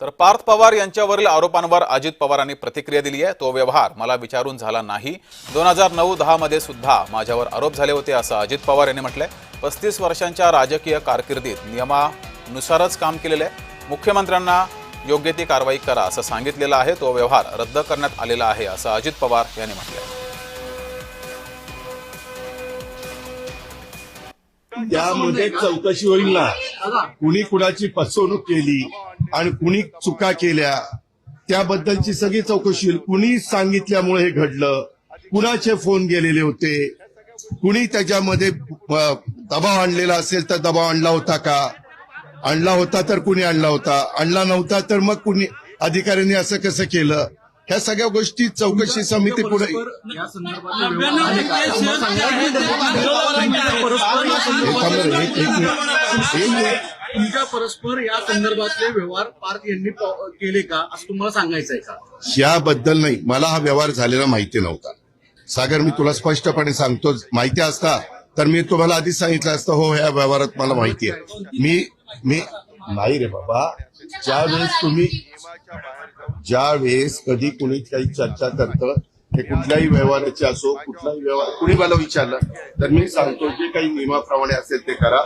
तर पार्थ पवार यांच्यावरील आरोपांवर अजित पवारांनी प्रतिक्रिया दिली आहे. तो व्यवहार मला विचारून झाला नाही. दोन हजार नऊ दहा मध्ये सुद्धा माझ्यावर आरोप झाले होते असं अजित पवार यांनी म्हटलंय. पस्तीस वर्षांच्या राजकीय कारकिर्दीत नियमानुसारच काम केलेलं आहे. मुख्यमंत्र्यांना योग्य ती कारवाई करा असं सांगितलेलं आहे. तो व्यवहार रद्द करण्यात आलेला आहे असं अजित पवार यांनी म्हटलंय. यामध्ये चौकशी होईल ना? कुणी कुणाची फसवणूक केली? आणि कुणी चुका केल्या त्याबद्दलची सगळी चौकशी कुणी सांगितल्यामुळे हे घडलं कुणाचे फोन गेलेले होते कुणी त्याच्यामध्ये दबाव आणलेला असेल तर दबाव आणला होता का आणला होता तर कुणी आणला होता आणला नव्हता तर मग कुणी अधिकाऱ्यांनी असं कसं केलं ह्या सगळ्या गोष्टी चौकशी समिती पुढे एक तुमच्या परस्पर या संदर्भातले व्यवहार पार्थ यांनी केले का? असं तुम्हाला सांगायचं आहे का? याबद्दल नाही. मला हा व्यवहार झालेला माहिती नव्हता. सागर मी तुला स्पष्टपणे सांगतो. माहिती असता तर मी तुम्हाला आधीच सांगितलं असतं हो ह्या व्यवहारात मला माहिती आहे. मी मी नाही रे बाबा. ज्या वेळेस तुम्ही ज्या वेळेस कधी कुणी काही चर्चा करतं हे कुठल्याही व्यवहाराची असो कुठलाही व्यवहार कुणी मला विचारलं तर मी सांगतो जे काही नियमाप्रमाणे असेल ते करा.